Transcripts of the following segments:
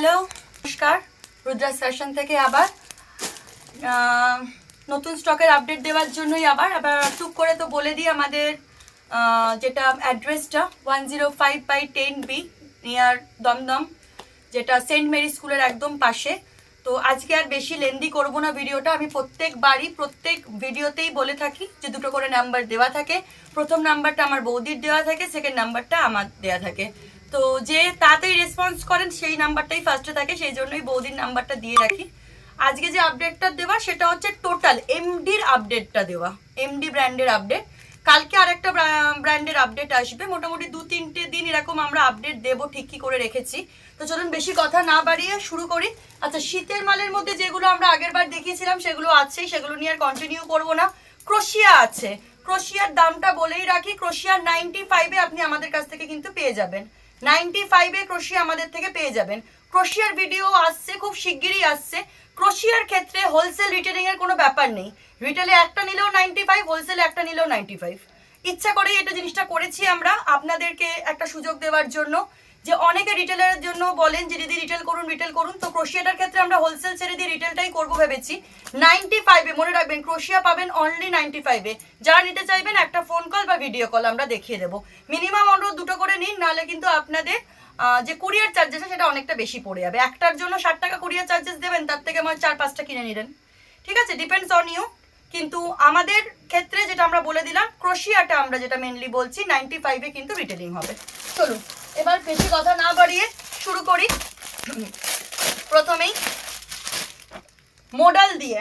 Hello, নমস্কার। Rudra session থেকে আবার নতুন স্টকের আপডেট দেওয়ার জন্যই আবার আবার টুক করে তো বলে দিই আমাদের যেটা অ্যাড্রেসটা one zero five by ten B near Dum Dum, যেটা সেন্ট মেরি স্কুলের একদম পাশে। তো আজকে আর বেশি লেন্দি করব না ভিডিওটা, আমি প্রত্যেকবারই, প্রত্যেক ভিডিওতেই বলে থাকি যে দুটো করে নাম্বার দেওয়া থাকে। প্রথম নাম্বারটা আমার বৌদির দেওয়া থাকে সেকেন্ড নাম্বারটা আমার দেওয়া থাকে। তো যে তাড়াতাড়ি রেসপন্স করেন, সেই নাম্বারটাই ফার্স্টে থাকে, সেই জন্যই বৌদির নাম্বারটা দিয়ে রাখি। আজকে যে আপডেটটা দেওয়া, সেটা হচ্ছে টোটাল এমডির আপডেটটা দেওয়া এমডি ব্র্যান্ডের আপডেট কালকে আরেকটা ব্র্যান্ডের আপডেট আসবে, মোটামুটি দু, তিনটে দিন এরকম আমরা আপডেট দেবো, ঠিকই করে রেখেছি। তো চলুন বেশি কথা না বাড়িয়ে শুরু করি। আচ্ছা শীতের মালের মধ্যে যেগুলো আমরা আগের বার দেখিয়েছিলাম, সেগুলো আছেই, সেগুলো নিয়ে আর কন্টিনিউ করব না। ক্রোশিয়া আছে। ক্রোশিয়ার দামটা বলেই রাখি, ক্রোশিয়ার নাইনটি ফাইভে আপনি আমাদের কাছ থেকে কিন্তু পেয়ে যাবেন। নাইনটি ফাইভে ক্রোশিয়া আমাদের থেকে পেয়ে যাবেন। ক্রোশিয়ার ভিডিও আসছে, খুব শিগগিরই আসছে। ক্রোশিয়ার ক্ষেত্রে হোলসেল রিটেলিং এর কোনো ব্যাপার নেই। রিটেলে একটা নিলেও নাইনটি ফাইভ হোলসেলে একটা নিলেও নাইনটি ফাইভ। ইচ্ছা করেই এটা জিনিসটা করেছি আমরা আপনাদেরকে একটা সুযোগ দেওয়ার জন্য যে অনেকে রিটেলের জন্য বলেন যে, দিদি রিটেল করুন রিটেল করুন। তো ক্রোশিয়াটার ক্ষেত্রে আমরা হোলসেল ছেড়ে দিয়ে রিটেলটাই করব ভেবেছি। নাইনটি ফাইভে মনে রাখবেন, ক্রোশিয়া পাবেন অনলি নাইনটি ফাইভে যারা নিতে চাইবেন একটা ফোন কল ভিডিও কল আমরা দেখিয়ে দেবো। মিনিমাম অনুরোধ দুটো করে নিন, নাহলে কিন্তু আপনাদের যে কুরিয়ার চার্জেস সেটা অনেকটা বেশি পড়ে যাবে। একটার জন্য ষাট টাকা কুরিয়ার চার্জেস দেবেন, তার থেকে আমার চার, পাঁচটা কিনে নিলেন। ঠিক আছে? ডিপেন্ডস অন ইউ কিন্তু আমাদের ক্ষেত্রে যেটা আমরা বলে দিলাম ক্রোশিয়াটা আমরা যেটা মেনলি বলছি নাইনটি ফাইভে কিন্তু রিটেলিং হবে। চলুন, এবার বেশি কথা না বাড়িয়ে শুরু করি। প্রথমেই মোডাল দিয়ে,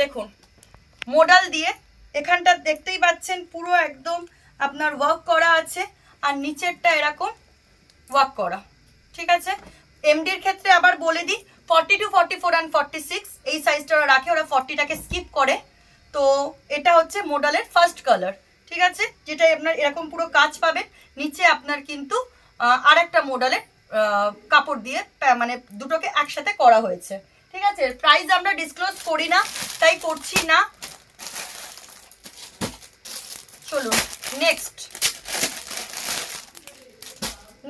দেখুন মোডাল দিয়ে এখানটা দেখতেই পাচ্ছেন, পুরো একদম আপনার ওয়ার্ক করা আছে, আর নিচেরটা এরকম ওয়ার্ক করা, ঠিক আছে? এমডির ক্ষেত্রে আবার বলে দিই forty two forty four and forty six এই সাইজটা ওরা রাখে, ওরা ফর্টিটাকে স্কিপ করে। তো এটা হচ্ছে মোডালের ফার্স্ট কালার ঠিক আছে? যেটা আপনার এরকম পুরো কাজ পাবেন, নিচে আপনার কিন্তু আর একটা মোডালের কাপড় দিয়ে মানে দুটোকে একসাথে করা হয়েছে, ঠিক আছে? প্রাইস আমরা ডিসক্লোজ করি না, তাই করছি না। চলুন নেক্সট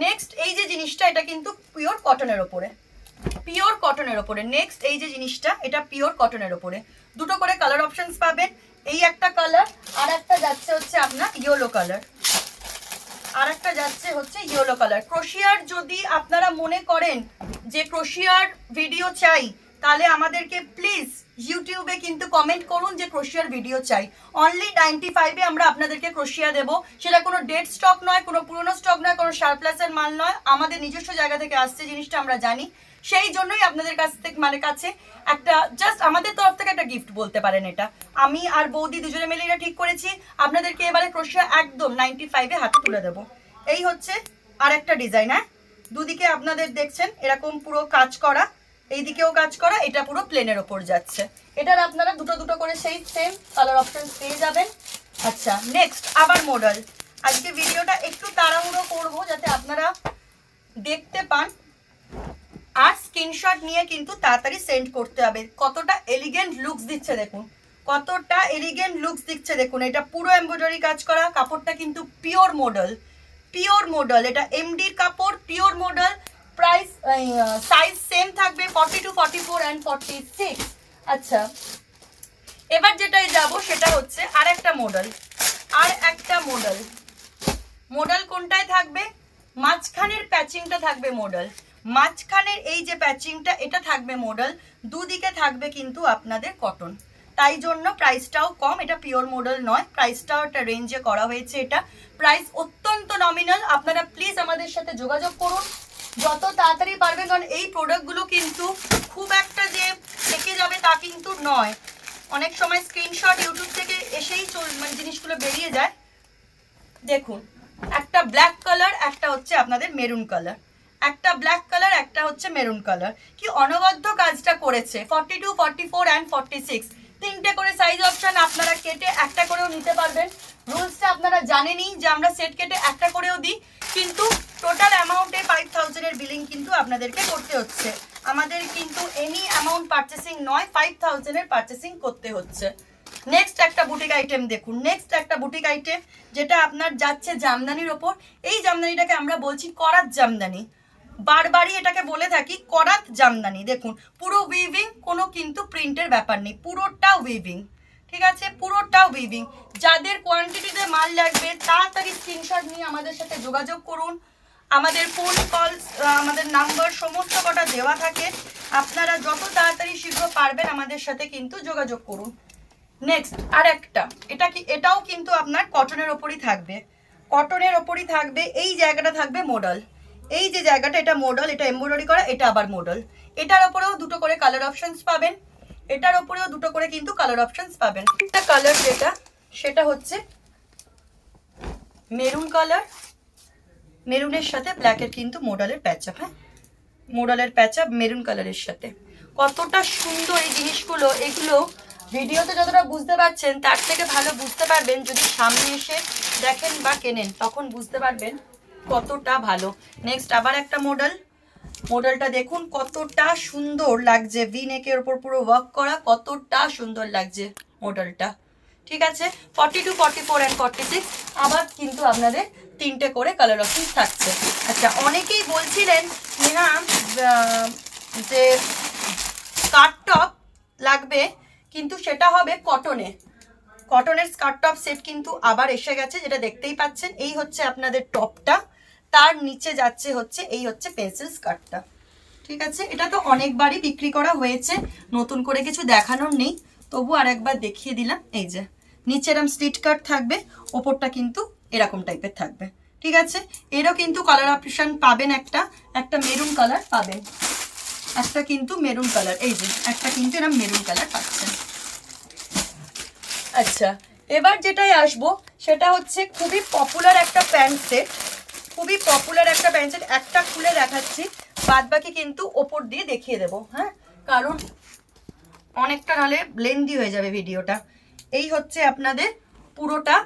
নেক্সট এই যে জিনিসটা, এটা কিন্তু পিওর কটনের ওপরে। পিওর কটনের ওপরে। নেক্সট এই যে জিনিসটা, এটা পিওর কটনের ওপরে। দুটো করে কালার অপশনস পাবেন। এই একটা কালার আর একটা যাচ্ছে হচ্ছে আপনার ইয়েলো কালার আর একটা যাচ্ছে হচ্ছে ইয়েলো কালার ক্রোশিয়ার যদি আপনারা মনে করেন যে ক্রোশিয়ার ভিডিও চাই তাহলে আমাদেরকে প্লিজ ইউটিউবে কিন্তু কমেন্ট করুন যে ক্রোশিয়ার ভিডিও চাই। অনলি নাইনটি ফাইভে আমরা আপনাদেরকে ক্রোশিয়া দেবো। সেটা কোনো ডেড স্টক নয়, কোনো পুরনো স্টক নয়, কোনো সারপ্লাসের মাল নয়। আমাদের নিজস্ব জায়গা থেকে আসছে জিনিসটা আমরা জানি। সেই জন্যই আপনাদের কাছ থেকে মানে কাছে একটা জাস্ট আমাদের তরফ থেকে একটা গিফট বলতে পারেন এটা। আমি আর বৌদি দুজনে মিলে এটা ঠিক করেছি। আপনাদেরকে এবারে ক্রোশিয়া একদম নাইনটি ফাইভে হাতে তুলে দেবো। এই হচ্ছে আর একটা ডিজাইন হ্যাঁ? দুদিকে আপনাদের দেখছেন এরকম পুরো কাজ করা। এই দিকেও কাজ করা, এটা পুরো প্লেনের ওপর যাচ্ছে। এটার আপনারা দুটো দুটো করে সেই সেম কালার অপশন পেয়ে যাবেন। আচ্ছা নেক্সট আবার মডেল আজকে ভিডিওটা একটু তাড়াহুড়ো করব যাতে আপনারা দেখতে পান। আর স্ক্রিনশট নিয়ে কিন্তু তাড়াতাড়ি সেন্ড করতে হবে। কতটা এলিগেন্ট লুকস দিচ্ছে দেখুন। কতটা এলিগেন্ট লুকস দিচ্ছে দেখুন। এটা পুরো এমব্রয়ডারি কাজ করা, কাপড়টা কিন্তু পিওর মডেল পিওর মডেল এটা এমডির কাপড় পিওর মডেল সাইজ সেম থাকবে forty two forty four and forty six আচ্ছা এবার যেটাই যাব সেটা হচ্ছে আর একটা মডেল আর একটা মডেল মডেল কোনটায় থাকবে? মাঝখানের প্যাচিংটা থাকবে মডেল মাঝখানের এই যে প্যাচিংটা এটা থাকবে মডেল দুদিকে থাকবে কিন্তু আপনাদের কটন তাই জন্য প্রাইসটাও কম। এটা পিওর মডেল নয়। প্রাইসটাও একটা রেঞ্জে করা হয়েছে এটা। প্রাইস অত্যন্ত নমিনাল আপনারা প্লিজ আমাদের সাথে যোগাযোগ করুন। যত তাড়াতাড়ি পারবেন, কারণ এই প্রোডাক্টগুলো কিন্তু খুব একটা যে থেকে যাবে তা কিন্তু নয়। অনেক সময় স্ক্রিনশট ইউটিউব থেকে এসেই মানে জিনিসগুলো বেরিয়ে যায়। দেখুন, একটা ব্ল্যাক কালার একটা হচ্ছে আপনাদের মেরুন কালার একটা ব্ল্যাক কালার একটা হচ্ছে মেরুন কালার কি অনবদ্য কাজটা করেছে। Forty two forty four and forty six তিনটে করে সাইজ অপশন আপনারা কেটে একটা করেও নিতে পারবেন। রুলসটা আপনারা জানেনই যে আমরা সেট কেটে একটা করেও দিই। কিন্তু টোটাল অ্যামাউন্টে ফাইভ থাউজেন্ডের বিলিং কিন্তু আপনাদেরকে করতে হচ্ছে। আমাদের কিন্তু এনি অ্যামাউন্ট পারচেসিং নয় ফাইভ থাউজেন্ডের পারচেসিং করতে হচ্ছে। নেক্সট একটা বুটিক আইটেম দেখুন। নেক্সট একটা বুটিক আইটেম যেটা আপনার যাচ্ছে জামদানির ওপর। এই জামদানিটাকে আমরা বলছি করাত জামদানি। বারবারই এটাকে বলে থাকি করাত জামদানি। দেখুন, পুরো উইভিং কোনো কিন্তু প্রিন্টের ব্যাপার নেই। পুরোটা উইভিং ঠিক আছে? পুরোটাও উইভিং যাদের কোয়ান্টিটিতে মাল লাগবে, তাড়াতাড়ি স্ক্রিনশট নিয়ে আমাদের সাথে যোগাযোগ করুন। আমাদের ফোন কল আমাদের নাম্বার সমস্ত কটা দেওয়া থাকে। আপনারা যত তাড়াতাড়ি শীঘ্র পারবেন আমাদের সাথে কিন্তু যোগাযোগ করুন। নেক্সট আর একটা এটা কি এটাও কিন্তু আপনার কটনের ওপরই থাকবে। কটনের ওপরই থাকবে, এই জায়গাটা থাকবে মডেল এই যে জায়গাটা, এটা মডেল এটা এমব্রয়ডারি করা, এটা আবার মডেল এটার ওপরেও দুটো করে কালার অপশনস পাবেন। এটার ওপরেও দুটো করে কিন্তু কালার অপশনস পাবেন। একটা কালার যেটা, সেটা হচ্ছে মেরুন কালার মেরুনের সাথে ব্ল্যাকের কিন্তু মোডালের প্যাচআপ হ্যাঁ? মোডালের প্যাচআপ মেরুন কালারের সাথে। কতটা সুন্দর এই জিনিসগুলো, এগুলো ভিডিওতে যতটা বুঝতে পারছেন, তার থেকে ভালো বুঝতে পারবেন। যদি সামনে এসে দেখেন বা কেনেন, তখন বুঝতে পারবেন কতটা ভালো। নেক্সট আবার একটা মডেল মডেলটা দেখুন, কতটা সুন্দর লাগছে। ভি নেকের ওপর পুরো ওয়ার্ক করা, কতটা সুন্দর লাগছে মডেলটা। ঠিক আছে? Forty two forty four and forty six আবার কিন্তু আপনাদের তিনটে করে কালার অপশন থাকছে। আচ্ছা অনেকেই বলছিলেন নেহা যে স্কার্ট টপ লাগবে, কিন্তু সেটা হবে কটনে কটনের স্কার্ট টপ সেট কিন্তু আবার এসে গেছে, যেটা দেখতেই পাচ্ছেন। এই হচ্ছে আপনাদের টপটা তার নিচে যাচ্ছে হচ্ছে, এই হচ্ছে পেন্সিল স্কার্টটা ঠিক আছে? এটা তো অনেকবারই বিক্রি করা হয়েছে। নতুন করে কিছু দেখানোর নেই। তবু আর একবার দেখিয়ে দিলাম। এই যে নিচে এরম স্লিট কাট থাকবে, ওপরটা কিন্তু এরকম টাইপের থাকবে। ঠিক আছে? এরও কিন্তু কালার অপশন পাবেন একটা। একটা মেরুন কালার পাবেন। একটা কিন্তু মেরুন কালার এই যে, একটা কিন্তু এরম মেরুন কালার পাচ্ছেন। আচ্ছা এবার যেটাই আসব, সেটা হচ্ছে খুবই পপুলার একটা প্যান্ট সেট খুবই পপুলার একটা প্যান্ট একটা খুলে দেখাচ্ছি বাদ বাকি কিন্তু ওপর দিয়ে দেখিয়ে দেবো হ্যাঁ? কারণ অনেকটা নাহলে লেন্দি হয়ে যাবে ভিডিওটা। এই হচ্ছে আপনাদের পুরোটা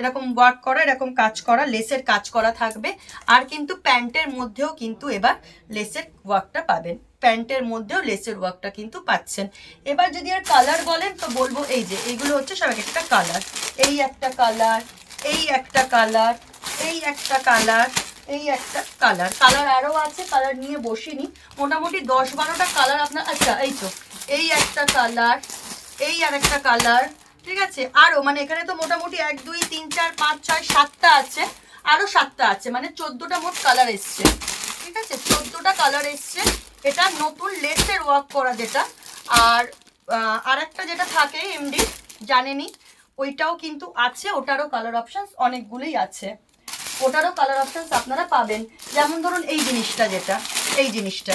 এরকম ওয়ার্ক করা, এরকম কাজ করা লেসের কাজ করা থাকবে। আর কিন্তু প্যান্টের মধ্যেও কিন্তু এবার লেসের ওয়ার্কটা পাবেন। প্যান্টের মধ্যেও লেসের ওয়ার্কটা কিন্তু পাচ্ছেন। এবার যদি আর কালার বলেন, তো বলব এই যে, এগুলো হচ্ছে সব একটা কালার এই একটা কালার এই একটা কালার এই একটা কালার এই একটা কালার কালার আরও আছে কালার নিয়ে বসিনি। মোটামুটি দশ বারোটা কালার আপনার আচ্ছা এই তো, এই একটা কালার এই আর একটা কালার ঠিক আছে? আরও মানে এখানে তো মোটামুটি এক, দুই, তিন, চার, পাঁচ, ছয়, সাতটা আছে আরও সাতটা আছে মানে চোদ্দোটা মোট কালার এসছে, ঠিক আছে? চোদ্দোটা কালার এসছে, এটা নতুন লেসের ওয়ার্ক করা যেটা, আর আর একটা যেটা থাকে এমডি জানেনি? ওইটাও কিন্তু আছে, ওটারও কালার অপশানস অনেকগুলোই আছে। ওটারও কালার অপশানস আপনারা পাবেন। যেমন ধরুন এই জিনিসটা যেটা, এই জিনিসটা,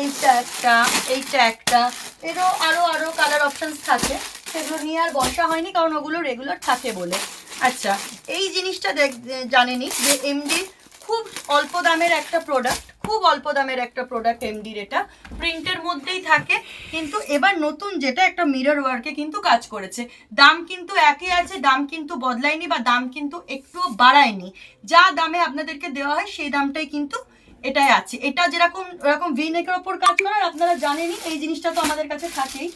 এইটা একটা এইটা একটা, এরও আরও আরও কালার অপশানস থাকে। সেগুলো নিয়ে আর বসা হয়নি, কারণ ওগুলো রেগুলার থাকে বলে। আচ্ছা এই জিনিসটা দেখ জানেনি যে এমডি খুব অল্প দামের একটা প্রোডাক্ট খুব অল্প দামের একটা প্রোডাক্ট এমডির এটা। প্রিন্টের মধ্যেই থাকে, কিন্তু এবার নতুন যেটা একটা মিরর ওয়ার্কে কিন্তু কাজ করেছে। দাম কিন্তু একই আছে, দাম কিন্তু বদলায়নি বা দাম কিন্তু একটুও বাড়ায়নি। যা দামে আপনাদেরকে দেওয়া হয়, সেই দামটাই কিন্তু এটাই আছে। এটা যেরকম এরকম ভি নেকের ওপর কাজ করার আপনারা জানেনই, এই জিনিসটা তো আমাদের কাছে থাকেই।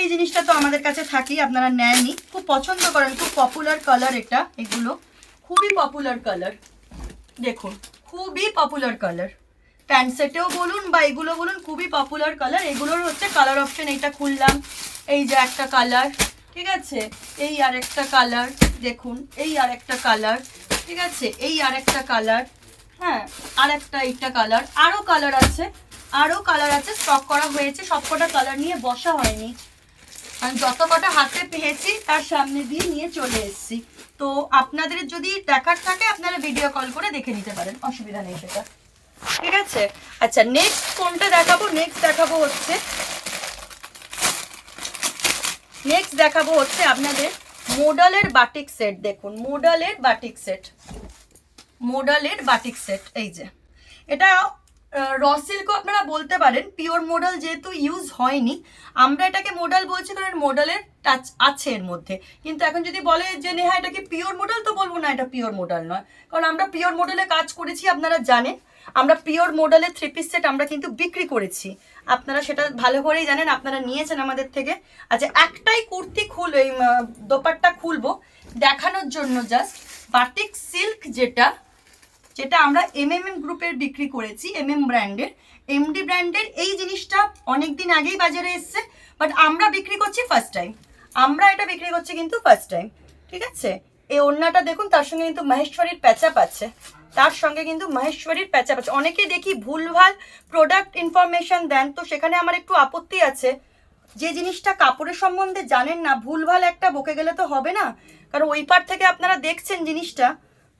এই জিনিসটা তো আমাদের কাছে থাকেই, আপনারা নেয়নি খুব পছন্দ করেন, খুব পপুলার কালার এটা, এগুলো। খুবই পপুলার কালার দেখুন। খুবই পপুলার কালার প্যান্ট সেটেও বলুন বা এগুলো বলুন, খুবই পপুলার কালার এগুলোর হচ্ছে কালার অপশন এইটা খুললাম। এই যে একটা কালার ঠিক আছে? এই আর একটা কালার দেখুন, এই আর একটা কালার ঠিক আছে? এই আর একটা কালার হ্যাঁ আর একটা এইটা কালার আরও কালার আছে আরও কালার আছে স্টক করা হয়েছে সব কটা কালার নিয়ে বসা হয়নি। আমি যত কটা হাতে পেয়েছি, তার সামনে দিয়ে নিয়ে চলে এসেছি। তো আপনাদের যদি দেখার থাকে, আপনারা ভিডিও কল করে দেখে নিতে পারেন। অসুবিধা নেই সেটা। ঠিক আছে? আচ্ছা নেক্সট কোনটা দেখাবো? নেক্সট দেখাবো হচ্ছে নেক্সট দেখাবো হচ্ছে আপনাদের মোডালের বাটিক সেট দেখুন। মোডালের বাটিক সেট মোডালের বাটিক সেট এই যে। এটা র সিল্কও আপনারা বলতে পারেন পিওর মোডাল যেহেতু ইউজ হয়নি, আমরা এটাকে মোডাল বলছি কারণ মোডালের টাচ আছে এর মধ্যে। কিন্তু এখন যদি বলে যে, নেহা, এটা কি পিওর মোডাল তো বলব, না, এটা পিওর মোডাল নয়। কারণ আমরা পিওর মোডালে কাজ করেছি, আপনারা জানেন। আমরা পিওর মোডালের থ্রি পিস সেট আমরা কিন্তু বিক্রি করেছি। আপনারা সেটা ভালো করেই জানেন, আপনারা নিয়েছেন আমাদের থেকে। আচ্ছা একটাই কুর্তি খুল, এই দোপাট্টা খুলবো, দেখানোর জন্য জাস্ট বাটিক সিল্ক যেটা যেটা আমরা এমএমএম গ্রুপের বিক্রি করেছি এমএম ব্র্যান্ডের এমডি ব্র্যান্ডের এই জিনিসটা অনেক দিন আগেই বাজারে এসছে বাট আমরা বিক্রি করছি ফার্স্ট টাইম আমরা এটা বিক্রি করছি কিন্তু ফার্স্ট টাইম ঠিক আছে? এই ওড়নাটা দেখুন, তার সঙ্গে কিন্তু মহেশ্বরীর প্যাচাপ আছে। তার সঙ্গে কিন্তু মহেশ্বরীর প্যাচাপ আছে। অনেকে দেখি ভুলভাল প্রোডাক্ট ইনফরমেশন দেন, তো সেখানে আমার একটু আপত্তি আছে। যে জিনিসটা কাপড়ের সম্বন্ধে জানেন না, ভুলভাল একটা বকে গেলে তো হবে না। কারণ ওই পার থেকে আপনারা দেখছেন জিনিসটা।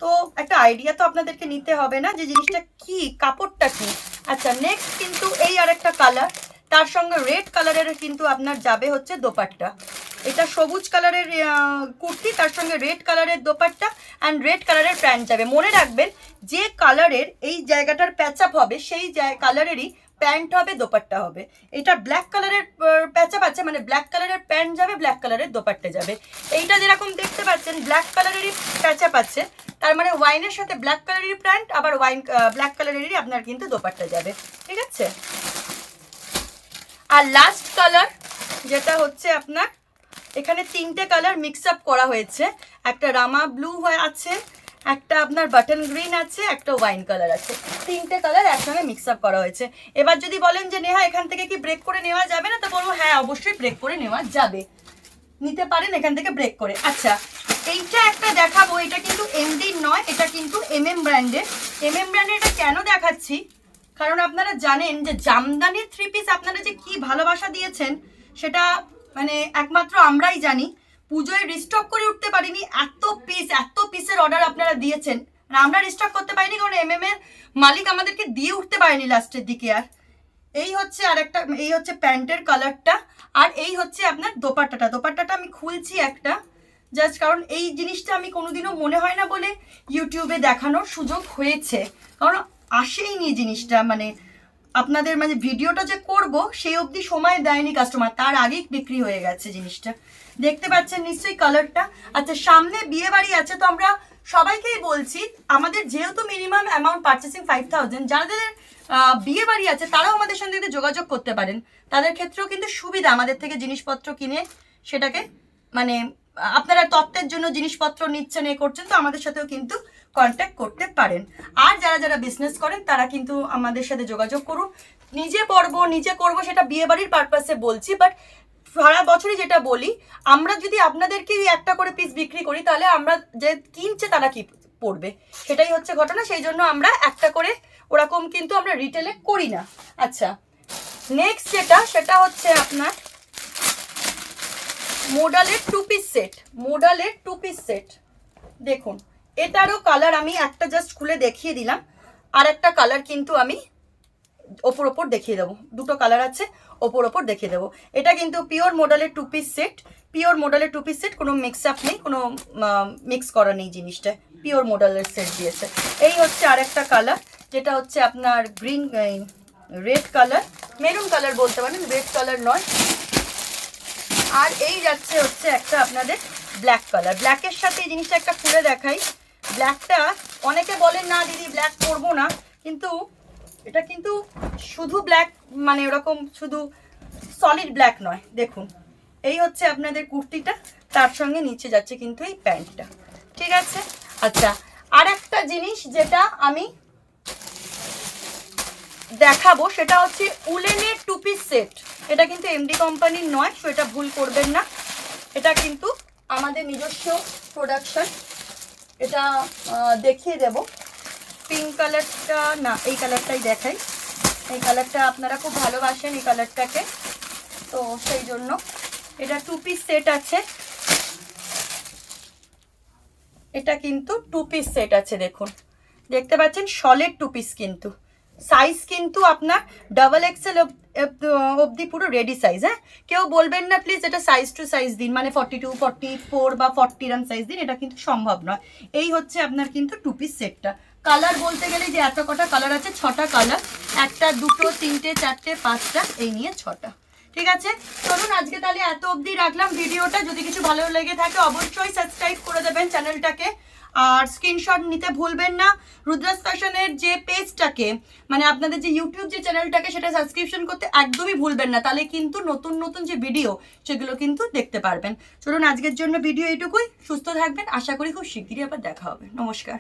তো একটা আইডিয়া তো আপনাদেরকে নিতে হবে না যে জিনিসটা কি, কাপড়টা কি। আচ্ছা নেক্সট কিন্তু এই আর একটা কালার তার সঙ্গে রেড কালারের কিন্তু আপনার যাবে হচ্ছে দোপাট্টা। এটা সবুজ কালারের কুর্তি, তার সঙ্গে রেড কালারের দোপাট্টা অ্যান্ড রেড কালারের প্যান্ট যাবে। মনে রাখবেন, যে কালারের এই জায়গাটার প্যাচআপ হবে, সেই কালারেরই প্যান্ট হবে, দোপাট্টা হবে। এটা ব্ল্যাক কালারের প্যাচআপ আছে মানে ব্ল্যাক কালারের প্যান্ট যাবে ব্ল্যাক কালারের দোপাট্টা যাবে। এইটা যেরকম দেখতে পাচ্ছেন ব্ল্যাক কালারেরই প্যাচআপ আছে তার মানে ওয়াইনের সাথে ব্ল্যাক কালারেরই প্যান্ট, আবার ওয়াইন ব্ল্যাক কালারেরই আপনার কিন্তু দোপাট্টা যাবে। ঠিক আছে? আর লাস্ট কালার যেটা হচ্ছে আপনার, এখানে তিনটে কালার মিক্স আপ করা হয়েছে। একটা রামা ব্লু হয়ে আছে একটা আপনার বাটন গ্রিন আছে, একটা ওয়াইন কালার আছে। তিনটে কালার একসঙ্গে মিক্স আপ করা হয়েছে। এবার যদি বলেন যে, নেহা, এখান থেকে কি ব্রেক করে নেওয়া যাবে না? তো বলব হ্যাঁ অবশ্যই ব্রেক করে নেওয়া যাবে। নিতে পারেন এখান থেকে ব্রেক করে। আচ্ছা এইটা একটা দেখাবো। এটা কিন্তু এমডি নয়, এটা কিন্তু এমএম ব্র্যান্ডের এমএম ব্র্যান্ডের এটা কেন দেখাচ্ছি? কারণ আপনারা জানেন যে, জামদানির থ্রি পিস আপনারা যে কি ভালোবাসা দিয়েছেন, সেটা মানে একমাত্র আমরাই জানি। পুজোয় রিস্টক করে উঠতে পারিনি, এত পিস এত পিসের অর্ডার আপনারা দিয়েছেন। আর আমরা রিস্টক করতে পারিনি কারণ এম এর মালিক আমাদেরকে দিয়ে উঠতে পারেনি লাস্টের দিকে আর। এই হচ্ছে আর একটা এই হচ্ছে প্যান্টের কালারটা আর এই হচ্ছে আপনার দোপাট্টাটা। দোপাট্টাটা আমি খুলছি একটা জাস্ট কারণ এই জিনিসটা আমি কোনোদিনও মনে হয় না বলে ইউটিউবে দেখানোর সুযোগ হয়েছে। কারণ আসেইনি জিনিসটা মানে আপনাদের মানে ভিডিওটা যে করব, সেই অবধি সময় দেয়নি কাস্টমার তার আগেই বিক্রি হয়ে গেছে জিনিসটা। দেখতে পাচ্ছেন নিশ্চয়ই কালারটা আচ্ছা সামনে বিয়ে বাড়ি আছে তো আমরা সবাইকেই বলছি, আমাদের যেহেতু minimum amount purchasing five thousand যাদের বিয়ে বাড়ি আছে তারাও আমাদের সঙ্গে কিন্তু যোগাযোগ করতে পারেন। তাদের ক্ষেত্রেও কিন্তু সুবিধা আমাদের থেকে জিনিসপত্র কিনে সেটাকে মানে আপনারা তত্ত্বের জন্য জিনিসপত্র নিচ্ছেন, এ করছেন, তো আমাদের সাথেও কিন্তু কন্ট্যাক্ট করতে পারেন। আর যারা যারা বিজনেস করেন, তারা কিন্তু আমাদের সাথে যোগাযোগ করুন। নিজে পড়ব নিজে করব সেটা বিয়ে বাড়ির পারপাসে বলছি বাট সারা বছরই যেটা বলি, আমরা যদি আপনাদেরকে একটা করে পিস বিক্রি করি, তাহলে আমরা যে কিনছে তারা কি পড়বে? সেটাই হচ্ছে ঘটনা, সেই জন্য আমরা একটা করে ওরকম কিন্তু আমরা রিটেলে করি না। আচ্ছা নেক্সট যেটা, সেটা হচ্ছে আপনার মোডালের টু পিস সেট মোডালের টু পিস সেট দেখুন এটারও কালার আমি একটা জাস্ট খুলে দেখিয়ে দিলাম। আর একটা কালার কিন্তু আমি ওপর ওপর দেখিয়ে দেবো। দুটো কালার আছে, ওপর ওপর দেখিয়ে দেবো। এটা কিন্তু পিওর মডেলের টু পিস সেট পিওর মডেলের টু পিস সেট কোনো মিক্স আপ নেই, কোনো মিক্স করা নেই জিনিসটা। পিওর মডেলের সেট দিয়েছে। এই হচ্ছে আরেকটা কালার যেটা হচ্ছে আপনার green red colour maroon colour বলতে পারেন রেড কালার নয়। আর এই যাচ্ছে হচ্ছে একটা আপনাদের ব্ল্যাক কালার ব্ল্যাকের সাথে এই জিনিসটা একটা খুলে দেখাই। ব্ল্যাকটা অনেকে বলেন, না দিদি ব্ল্যাক করব না। কিন্তু এটা কিন্তু শুধু ব্ল্যাক মানে ওরকম শুধু সলিড ব্ল্যাক নয়। দেখুন, এই হচ্ছে আপনাদের কুর্তিটা, তার সঙ্গে নিচে যাচ্ছে কিন্তু এই প্যান্টটা। ঠিক আছে? আচ্ছা আর একটা জিনিস যেটা আমি দেখাবো, সেটা হচ্ছে উলেনের টু পিস সেট এটা কিন্তু এমডি কোম্পানির নয়, সো এটা ভুল করবেন না। এটা কিন্তু আমাদের নিজস্ব প্রোডাকশন এটা দেখিয়ে দেব। পিঙ্ক কালারটা না, এই কালারটাই দেখাই। এই কালারটা আপনারা খুব ভালোবাসেন এই কালারটাকে তো সেই জন্য এটা টু পিস সেট আছে। এটা কিন্তু টু পিস সেট আছে, দেখুন। দেখতে পাচ্ছেন সলের টু পিস কিন্তু। সাইজ কিন্তু আপনার ডাবল এক্সেল অবধি পুরো রেডি সাইজ হ্যাঁ? কেউ বলবেন না প্লিজ এটা সাইজ টু সাইজ দিন মানে ফর্টি টু ফর্টি ফোর বা ফর্টি রান সাইজ দিন, এটা কিন্তু সম্ভব নয়। এই হচ্ছে আপনার কিন্তু টু পিস সেটটা কালার বলতে গেলে যে এত কটা কালার আছে, ছটা কালার একটা, দুটো, তিনটে, চারটে, পাঁচটা, এই নিয়ে ছটা। ঠিক আছে? চলুন, আজকে তাহলে এত অবধি রাখলাম ভিডিওটা। যদি কিছু ভালো লেগে থাকে, অবশ্যই সাবস্ক্রাইব করে দেবেন চ্যানেলটাকে আর স্ক্রিনশট নিতে ভুলবেন না। রুদ্রাস ফ্যাশনের যে পেজটাকে মানে আপনাদের যে ইউটিউব যে চ্যানেলটাকে সেটা সাবস্ক্রিপশন করতে একদমই ভুলবেন না। তাহলে কিন্তু নতুন নতুন যে ভিডিও সেগুলো কিন্তু দেখতে পারবেন। চলুন আজকের জন্য ভিডিও এইটুকুই। সুস্থ থাকবেন। আশা করি খুব শিগগিরই আবার দেখা হবে। নমস্কার।